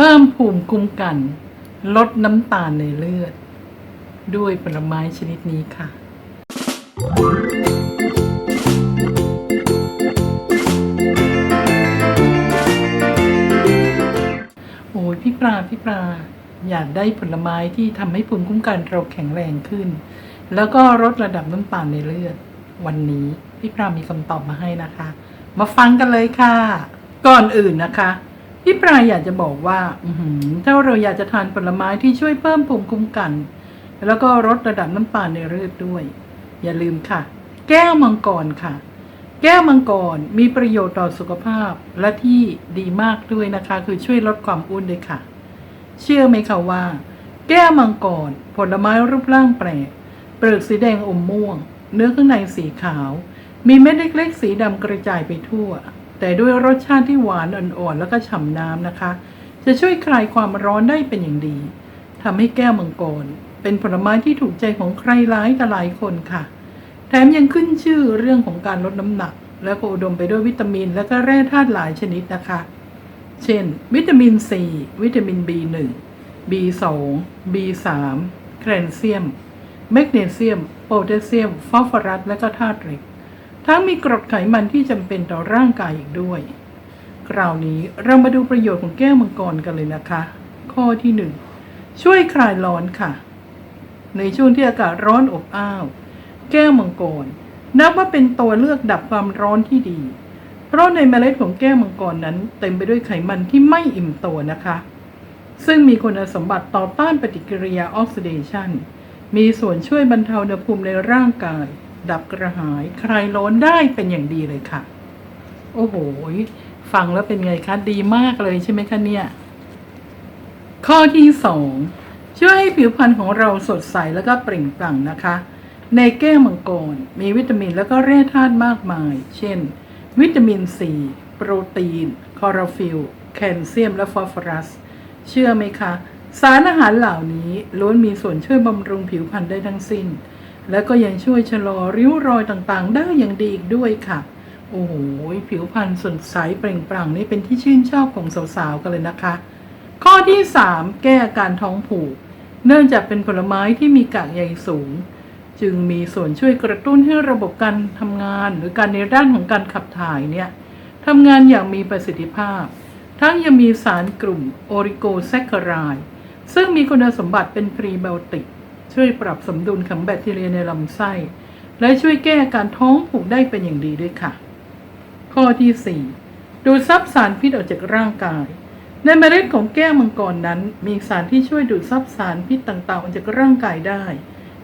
เพิ่มภูมิคุ้มกัน ลดน้ำตาลในเลือด ด้วยผลไม้ชนิดนี้ค่ะ โอ้ยพี่ปลาพี่ปลาอยากได้ผลไม้ที่ทำให้ภูมิคุ้มกันเราแข็งแรงขึ้น แล้วก็ลดระดับน้ำตาลในเลือด วันนี้พี่ปลามีคำตอบมาให้นะคะ มาฟังกันเลยค่ะ ก่อนอื่นนะคะ พี่ปลายอยากจะบอกว่าถ้าเราอยากจะทานผลไม้ที่ช่วยเพิ่มภูมิคุ้มกัน แล้วก็ลดระดับน้ำตาลในเลือดด้วย อย่าลืมค่ะ แก้วมังกรค่ะ แก้วมังกรมีประโยชน์ต่อสุขภาพและที่ดีมากด้วยนะคะ คือช่วยลดความอ้วนด้วยค่ะ เชื่อไหมคะว่า แก้วมังกรผลไม้รูปร่างแปลกเปลือกสีแดงอมม่วง เนื้อข้างในสีขาว มีเม็ดเล็กๆสีดำกระจายไปทั่ว แต่ด้วยรสชาติที่หวานอ่อนๆแล้วก็ฉ่ำน้ำนะคะ จะช่วยคลายความร้อนได้เป็นอย่างดีทำให้แก้วมังกร เป็นผลไม้ที่ถูกใจของใครหลายต่หลายคนค่ะ แถมยังขึ้นชื่อเรื่องของการลดน้ำหนัก และก็อุดมไปด้วยวิตามิน และก็แร่ธาตุหลายชนิดนะคะ เช่น วิตามิน C วิตามิน B1 B2 B3 แคลเซียม แมกนีเซียม โพแทสเซียม ฟอสฟอรัส และก็ธาตุเหล็ก ทั้งมีกรดไขมันที่จำเป็นต่อร่างกายอีกด้วย คราวนี้เรามาดูประโยชน์ของแก้วมังกรกันเลยนะคะ ข้อที่หนึ่งช่วยคลายร้อนค่ะ ในช่วงที่อากาศร้อนอบอ้าว แก้วมังกร นับว่าเป็นตัวเลือกดับความร้อนที่ดี เพราะในเมล็ดของแก้วมังกรนั้น เต็มไปด้วยไขมันที่ไม่อิ่มตัวนะคะ ซึ่งมีคุณสมบัติต่อต้านปฏิกิริยาออกซิเดชันมีส่วนช่วยบรรเทาอุณหภูมิในร่างกาย ดับกระหาย ใครล้นได้เป็นอย่างดีเลยค่ะ โอ้โห ฟังแล้วเป็นไงคะ ดีมากเลยใช่ไหมคะเนี่ย ข้อที่สองช่วยให้ผิวพรรณของเราสดใสแล้วก็เปล่งปลั่งนะคะ ในแก้วมังกรมีวิตามินแล้วก็แร่ธาตุมากมาย เช่น วิตามินซีโปรตีน คอโรฟิลแคลเซียมและฟอสฟอรัส เชื่อไหมคะ สารอาหารเหล่านี้ล้วนมีส่วนช่วยบำรุงผิวพรรณได้ทั้งสิ้น แล้วก็ยังช่วยชะลอริ้วรอยต่างๆ ได้อย่างดีอีกด้วยค่ะ โอ้โหผิวพรรณสดใสเปล่งปลั่งนี่เป็นที่ชื่นชอบของสาวๆกันเลยนะคะ ข้อที่ 3 แก้อาการท้องผูก เนื่องจากเป็นผลไม้ที่มีกากใยสูง จึงมีส่วนช่วยกระตุ้นให้ระบบการทำงานหรือการในด้านของการขับถ่ายเนี่ยทำงานอย่างมีประสิทธิภาพ ทั้งยังมีสารกลุ่มโอริโกแซคคารายซึ่งมีคุณสมบัติเป็นพรีไบโอติก ช่วยปรับสมดุลของแบคทีเรียในลำไส้ และช่วยแก้อาการท้องผูกได้เป็นอย่างดีด้วยค่ะ ข้อที่ 4 ดูดซับสารพิษออกจากร่างกาย ในเมล็ดของแก้วมังกรนั้น มีสารที่ช่วยดูดซับสารพิษต่างๆออกจากร่างกายได้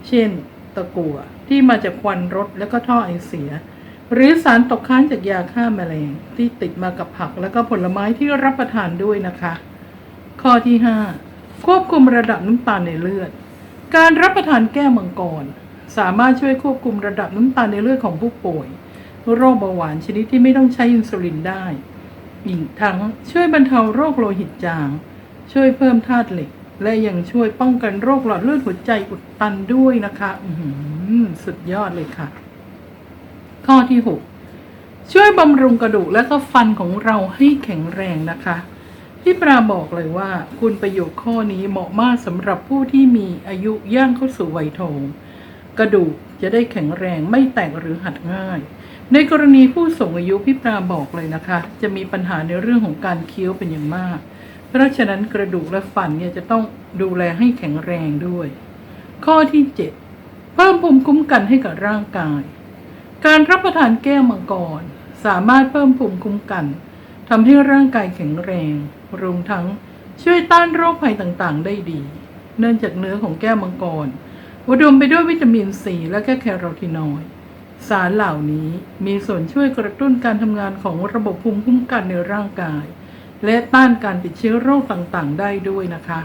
เช่น ตะกั่วที่มาจากควันรถและก็ท่อไอเสีย หรือสารตกค้างจากยาฆ่าแมลงที่ติดมากับผักและก็ผลไม้ที่รับประทานด้วยนะคะ ข้อที่ 5 ควบคุมระดับน้ำตาลในเลือด การรับประทานแก้มังกร สามารถช่วยควบคุมระดับน้ำตาลในเลือดของผู้ป่วย โรคเบาหวานชนิดที่ไม่ต้องใช้อินซูลินได้ อีกทั้งช่วยบรรเทาโรคโลหิตจาง ช่วยเพิ่มธาตุเหล็ก และยังช่วยป้องกันโรคหลอดเลือดหัวใจอุดตันด้วยนะคะอืสุดยอดเลยค่ะ ข้อที่ 6 ช่วยบำรุงกระดูกและก็ฟันของเราให้แข็งแรงนะคะ พี่ปราบอกเลยว่า คุณประโยชน์ข้อนี้เหมาะมากสำหรับผู้ที่มีอายุย่างเข้าสู่วัยทองกระดูกจะได้แข็งแรงไม่แตกหรือหัดง่าย ในกรณีผู้สูงอายุพี่ปราบอกเลยนะคะ จะมีปัญหาในเรื่องของการเคี้ยวเป็นอย่างมาก เพราะฉะนั้นกระดูกและฟันเนี่ยจะต้องดูแลให้แข็งแรงด้วย ข้อที่ 7 เพิ่มภูมิคุ้มกันให้กับร่างกาย การรับประทานแก้วมังกร สามารถเพิ่มภูมิคุ้มกัน ทำให้ร่างกายแข็งแรง รวมทั้งช่วยต้านโรคภัยต่างๆ ได้ดี เนื่องจากเนื้อของแก้วมังกรอุดมไปด้วยวิตามินซีและก็แคโรทีนอยด์สารเหล่านี้มีส่วนช่วยกระตุ้นการทำงานของระบบภูมิคุ้มกันในร่างกาย และต้านการติดเชื้อโรคต่างๆ ได้ด้วยนะคะ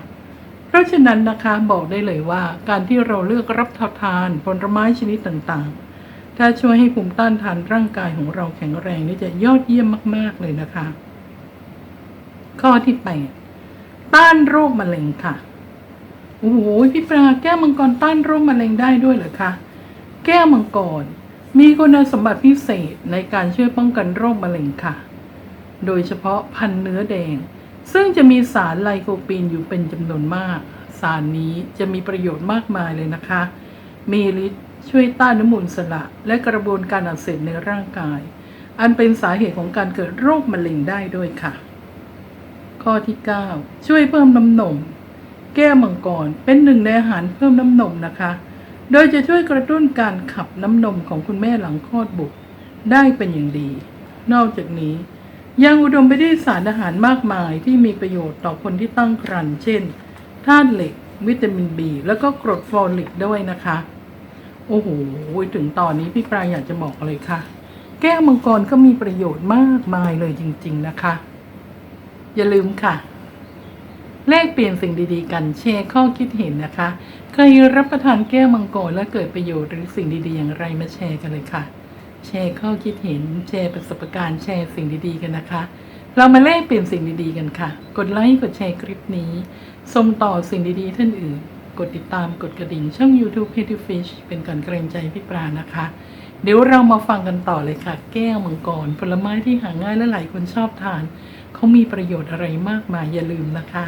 เพราะฉะนั้นนะคะบอกได้เลยว่าการที่เราเลือกรับทานผลไม้ชนิดต่างๆ ถ้าช่วยให้ภูมิต้านทานร่างกายของเราแข็งแรงนี่จะยอดเยี่ยมมาก ๆ เลยนะคะ ข้อที่8ต้านโรคมะเร็งค่ะ โอ้โหพี่ปลาแก้วมังกรต้านโรคมะเร็งได้ด้วยเหรอคะแก้วมังกรมีคุณสมบัติพิเศษในการช่วยป้องกันโรคมะเร็งค่ะ โดยเฉพาะพันเนื้อแดง ซึ่งจะมีสารไลโคปีนอยู่เป็นจำนวนมาก สารนี้จะมีประโยชน์มากมายเลยนะคะ มีฤทธิ์ ช่วยต้านน้ำมูลสละ และกระบวนการอักเสบในร่างกาย อันเป็นสาเหตุของการเกิดโรคมะเร็งได้ด้วยค่ะ ข้อที่ 9 ช่วยเพิ่มน้ำนม แก้วมังกรเป็นหนึ่งในอาหารเพิ่มน้ำนมนะคะ โดยจะช่วยกระตุ้นการขับน้ำนมของคุณแม่หลังคลอดบุตรได้เป็นอย่างดี นอกจากนี้ยังอุดมไปด้วยสารอาหารมากมายที่มีประโยชน์ต่อคนที่ตั้งครรภ์เช่นธาตุเหล็ก วิตามินบี แล้วก็กรดฟอลิกด้วยนะคะ โอ้โหถึงตอนนี้พี่ปลายอยากจะบอกเลยค่ะ แก้วมังกรก็มีประโยชน์มากมายเลยจริง ๆนะคะ อย่าลืมค่ะ แลกเปลี่ยนสิ่งดีๆ กันแชร์ข้อคิดเห็นนะคะ ใครรับประทานแก้วมังกรและเกิดประโยชน์หรือสิ่งดีๆ อย่างไรมาแชร์กันเลยค่ะ แชร์ข้อคิดเห็น แชร์ประสบการณ์แชร์สิ่งดีๆ กันนะคะเรามาแลกเปลี่ยนสิ่งดีๆกันค่ะ กดไลค์ กดแชร์คลิปนี้ ส่งต่อสิ่งดีๆท่านอื่น กดติดตามกดกระดิ่งช่อง YouTube p e t y Fish เป็นการเกรงใจพี่ปรานะคะ เดี๋ยวเรามาฟังกันต่อเลยค่ะ แก้วมังกร ผลไม้ที่หาง่ายและหลายคนชอบทาน เขามีประโยชน์อะไรมากมายอย่าลืมนะคะ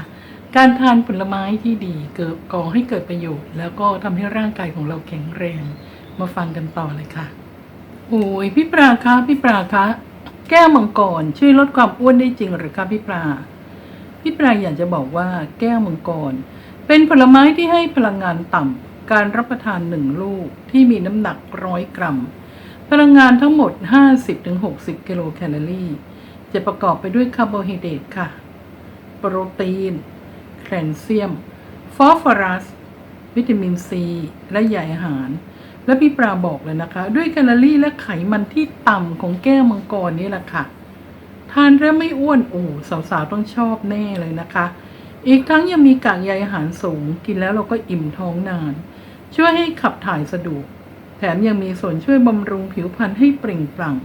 การทานผลไม้ที่ดีเกิดก่อให้เกิดประโยชน์ แล้วก็ทำให้ร่างกายของเราแข็งแรง มาฟังกันต่อเลยค่ะ โอ้ยพี่ปราคะพี่ปราคะแก้วมังกรช่วยลดความอ้วนได้จริงหรือคะพี่ปราพี่ปราอยากจะบอกว่าแก้วมังกร เป็นผลไม้ที่ให้พลังงานต่ำ การรับประทานหนึ่งลูกที่มีน้ำหนักร้อยกรัม พลังงานทั้งหมด 50-60 กิโลแคลอรี่ จะประกอบไปด้วยคาร์โบไฮเดรตค่ะ โปรตีน แคลเซียม ฟอสฟอรัส วิตามินซี และใยอาหาร และพี่ปราบอกเลยนะคะ ด้วยแคลอรี่และไขมันที่ต่ำของแก้วมังกรนี่แหละค่ะ ทานแล้วไม่อ้วนโอ้สาวๆต้องชอบแน่เลยนะคะ อีกทั้งยังมีกากใยอาหารสูง กินแล้วเราก็อิ่มท้องนาน ช่วยให้ขับถ่ายสะดวก แถมยังมีส่วนช่วยบำรุงผิวพรรณให้เปล่งปลั่ง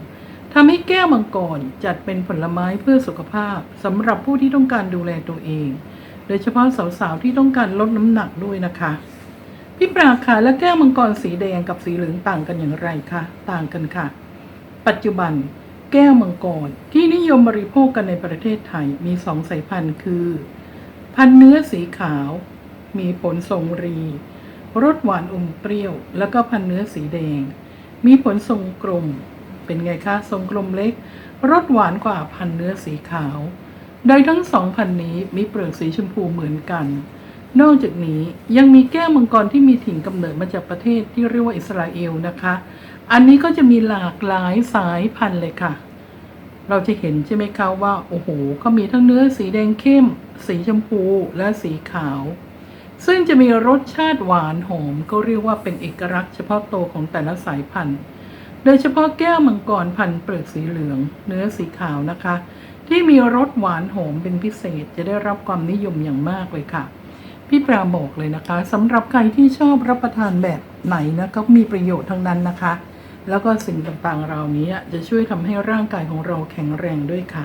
ทำให้แก้วมังกรจัดเป็นผลไม้เพื่อสุขภาพสำหรับผู้ที่ต้องการดูแลตัวเอง โดยเฉพาะสาวๆที่ต้องการลดน้ำหนักด้วยนะคะ พี่ปราคาและแก้วมังกรสีแดงกับสีเหลืองต่างกันอย่างไรคะต่างกันค่ะ ปัจจุบันแก้วมังกรที่นิยมบริโภคกันในประเทศไทยมีสองสายพันธุ์คือ พันเนื้อสีขาว มีผลทรงรีรสหวานอมเปรี้ยว แล้วก็พันเนื้อสีแดง มีผลทรงกลม เป็นไงคะทรงกลมเล็กรสหวานกว่าพันเนื้อสีขาว โดยทั้งสองพันนี้มีเปลือกสีชมพูเหมือนกัน นอกจากนี้ยังมีแก้วมังกรที่มีถิ่นกำเนิดมาจากประเทศที่เรียกว่าอิสราเอลนะคะ อันนี้ก็จะมีหลากหลายสายพันธุ์เลยค่ะ เราจะเห็นใช่ไหมคะว่าโอ้โหก็มีทั้งเนื้อสีแดงเข้ม สีชมพูและสีขาว ซึ่งจะมีรสชาติหวานหอมก็เรียกว่าเป็นเอกลักษณ์เฉพาะตัวของแต่ละสายพันธุ์ โดยเฉพาะแก้วมังกรพันธุ์เปลือกสีเหลือง เนื้อสีขาวนะคะ ที่มีรสหวานหอมเป็นพิเศษจะได้รับความนิยมอย่างมากเลยค่ะ พี่ปราบอกเลยนะคะสำหรับใครที่ชอบรับประทานแบบไหนนะก็มีประโยชน์ทั้งนั้นนะคะ แล้วก็สิ่งต่างๆเหล่านี้จะช่วยทำให้ร่างกายของเราแข็งแรงด้วยค่ะ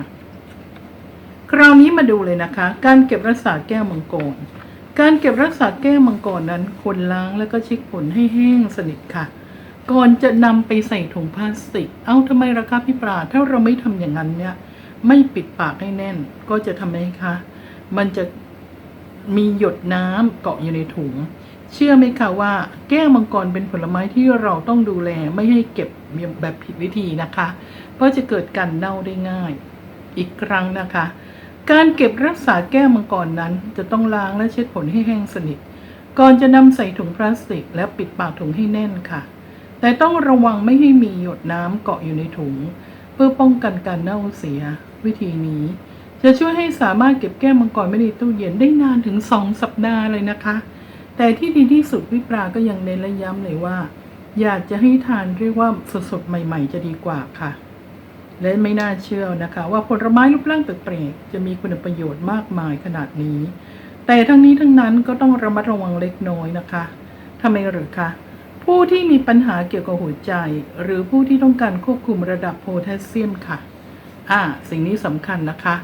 คราวนี้มาดูเลยนะคะ การเก็บรักษาแก้วมังกร การเก็บรักษาแก้วมังกรนั้นควรล้างแล้วก็เช็คผลให้แห้งสนิทค่ะ ก่อนจะนำไปใส่ถุงพลาสติก เอ้าทำไมล่ะคะพี่ปราถ้าเราไม่ทำอย่างนั้นเนี่ยไม่ปิดปากให้แน่น ก็จะทำให้คะ มันจะมีหยดน้ำเกาะอยู่ในถุง เชื่อไหมคะว่า แก้วมังกรเป็นผลไม้ที่เราต้องดูแลไม่ให้เก็บแบบผิดวิธีนะคะ เพราะจะเกิดการเน่าได้ง่าย อีกครั้งนะคะ การเก็บรักษาแก้วมังกรนั้นจะต้องล้างและเช็ดผลให้แห้งสนิท ก่อนจะนำใส่ถุงพลาสติก และปิดปากถุงให้แน่นค่ะ แต่ต้องระวังไม่ให้มีหยดน้ำเกาะอยู่ในถุง เพื่อป้องกันการเน่าเสีย วิธีนี้จะช่วยให้สามารถเก็บแก้วมังกรไว้ในตู้เย็นได้นานถึง 2 สัปดาห์เลยนะคะ แต่ที่ดีที่สุดวิปราก็ยังเน้นและย้ำเลยว่า อยากจะให้ทานเรียกว่าสดๆใหม่ ๆ จะดีกว่าค่ะ และไม่น่าเชื่อนะคะ ว่าผลไม้รูปร่างแปลกๆจะมีคุณประโยชน์มากมายขนาดนี้ แต่ทั้งนี้ทั้งนั้นก็ต้องระมัดระวังเล็กน้อยนะคะทำไมหรือคะผู้ที่มีปัญหาเกี่ยวกับหัวใจ หรือผู้ที่ต้องการควบคุมระดับโพแทสเซียมค่ะ อ่า สิ่งนี้สำคัญนะคะ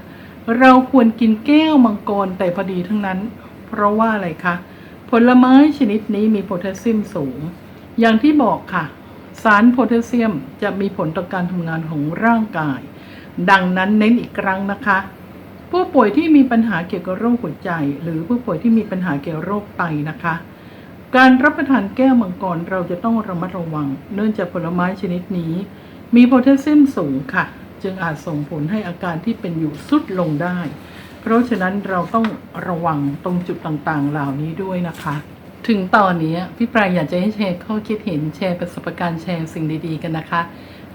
เราควรกินแก้วมังกรแต่พอดีทั้งนั้น เพราะว่าอะไรคะ ผลไม้ชนิดนี้มีโพแทสเซียมสูง อย่างที่บอกค่ะ สารโพแทสเซียมจะมีผลต่อการทำงานของร่างกาย ดังนั้นเน้นอีกครั้งนะคะ ผู้ป่วยที่มีปัญหาเกี่ยวกับโรคหัวใจ หรือผู้ป่วยที่มีปัญหาเกี่ยวกับโรคไตนะคะ การรับประทานแก้วมังกรเราจะต้องระมัดระวัง เนื่องจากผลไม้ชนิดนี้ มีโพแทสเซียมสูงค่ะ จึงอาจส่งผลให้อาการที่เป็นอยู่สุดลงได้ เพราะฉะนั้นเราต้องระวังตรงจุดต่างๆ เหล่านี้ด้วยนะคะ ถึงตอนนี้พี่ปรายอยากจะให้แชร์ข้อคิดเห็นแชร์ประสบการณ์แชร์สิ่งดีๆกันนะคะ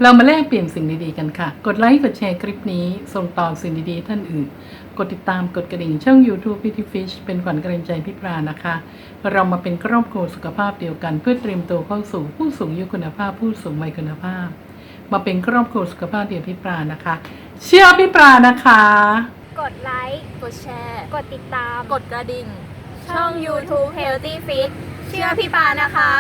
เรามาแลกเปลี่ยนสิ่งดีๆกันค่ะ กดไลค์กดแชร์คลิปนี้ ส่งต่อสิ่งดีๆ ท่านอื่น กดติดตามกดกระดิ่งช่อง YouTube พิธีฟิชเป็นขวัญกำลังใจพี่ปรานะคะ เรามาเป็นครอบครัวสุขภาพเดียวกัน เพื่อเตรียมตัวเข้าสู่ผู้สูงอายุคุณภาพ ผู้สูงวัยคุณภาพ มาเป็นครอบครัวสุขภาพเดียวพี่ปรานะคะ เชื่อพี่ปรานะคะ กดไลค์ กดแชร์ กดติดตาม กดกระดิ่ง ช่อง YouTube Healthy Fit เชื่อพี่ปานะคะ